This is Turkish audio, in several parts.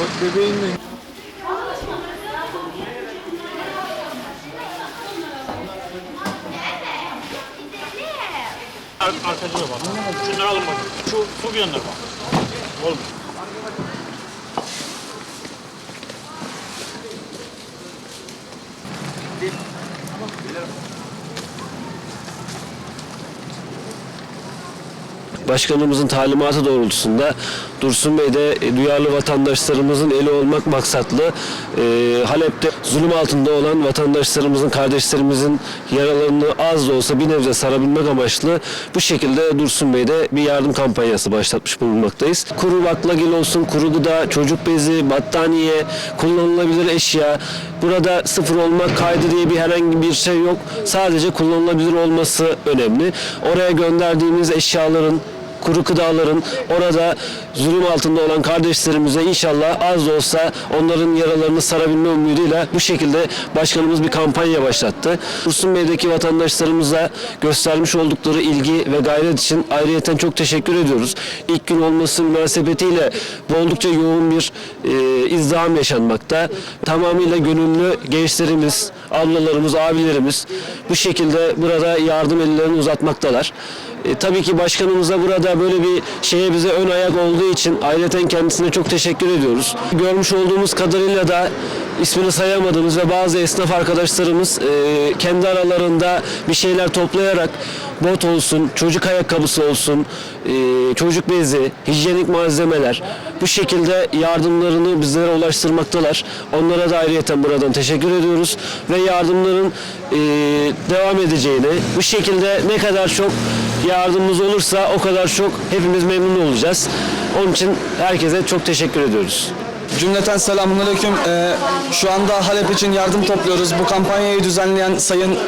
Bak bebeğinle Ar arkacına bak. Şunları alın bakın. Şu su bir bak. Oğlum. Başkanımızın talimatı doğrultusunda Dursun Bey de e, duyarlı vatandaşlarımızın eli olmak maksatlı e, Halep'te zulüm altında olan vatandaşlarımızın, kardeşlerimizin yaralarını az da olsa bir nebze sarabilmek amaçlı bu şekilde Dursun Bey'de bir yardım kampanyası başlatmış bulunmaktayız. Kuru baklagil olsun, kuru gıda, çocuk bezi, battaniye, kullanılabilir eşya. Burada sıfır olmak kaydı diye bir herhangi bir şey yok. Sadece kullanılabilir olması önemli. Oraya gönderdiğimiz eşyaların kuru gıdaların orada zulüm altında olan kardeşlerimize inşallah az da olsa onların yaralarını sarabilme umuduyla bu şekilde başkanımız bir kampanya başlattı. Dursun Bey'deki vatandaşlarımıza göstermiş oldukları ilgi ve gayret için ayrıyeten çok teşekkür ediyoruz. İlk gün olması münasebetiyle oldukça yoğun bir e, izdiham yaşanmakta. Tamamıyla gönüllü gençlerimiz, ablalarımız, abilerimiz bu şekilde burada yardım ellerini uzatmaktalar. E, tabii ki başkanımıza burada böyle bir şeye bize ön ayak olduğu için ayrıca kendisine çok teşekkür ediyoruz. Görmüş olduğumuz kadarıyla da ismini sayamadığımız ve bazı esnaf arkadaşlarımız e, kendi aralarında bir şeyler toplayarak bot olsun, çocuk ayakkabısı olsun, e, çocuk bezi, hijyenik malzemeler bu şekilde yardımlarını bizlere ulaştırmaktalar. Onlara da ayrıyeten buradan teşekkür ediyoruz ve yardımların e, devam edeceğini, bu şekilde ne kadar çok yardımımız olursa o kadar çok hepimiz memnun olacağız. Onun için herkese çok teşekkür ediyoruz. Cümleten selamünaleyküm. Ee, şu anda Halep için yardım topluyoruz. Bu kampanyayı düzenleyen Sayın e,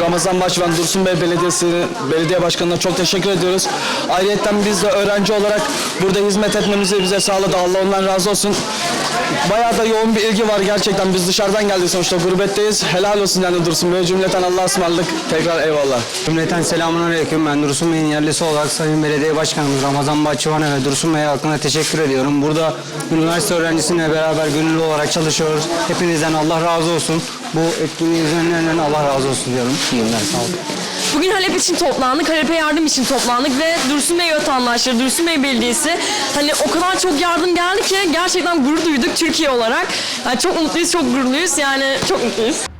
Ramazan Başvan Dursun Bey Belediyesi Belediye Başkanı'na çok teşekkür ediyoruz. Ayrıca biz de öğrenci olarak burada hizmet etmemizi bize sağladı. Allah ondan razı olsun. Bayağı da yoğun bir ilgi var gerçekten. Biz dışarıdan geldik sonuçta gurbetteyiz. Helal olsun yani Dursun Bey. Cümleten Allah'a ısmarladık. Tekrar eyvallah. Cümleten selamun aleyküm. Ben Dursun Bey'in yerlisi olarak Sayın Belediye Başkanımız Ramazan Bahçıvan'a ve Dursun Bey hakkında teşekkür ediyorum. Burada üniversite öğrencisine beraber gönüllü olarak çalışıyoruz. Hepinizden Allah razı olsun. Bu etkinliği düzenleyenlerden Allah razı olsun diyorum. İyi günler, sağ olun. Bugün Halep için toplandık, Halep'e yardım için toplandık ve Dursun Bey vatandaşları, Dursun Bey Belediyesi hani o kadar çok yardım geldi ki gerçekten gurur duyduk Türkiye olarak. Yani çok mutluyuz, çok gururluyuz yani çok mutluyuz.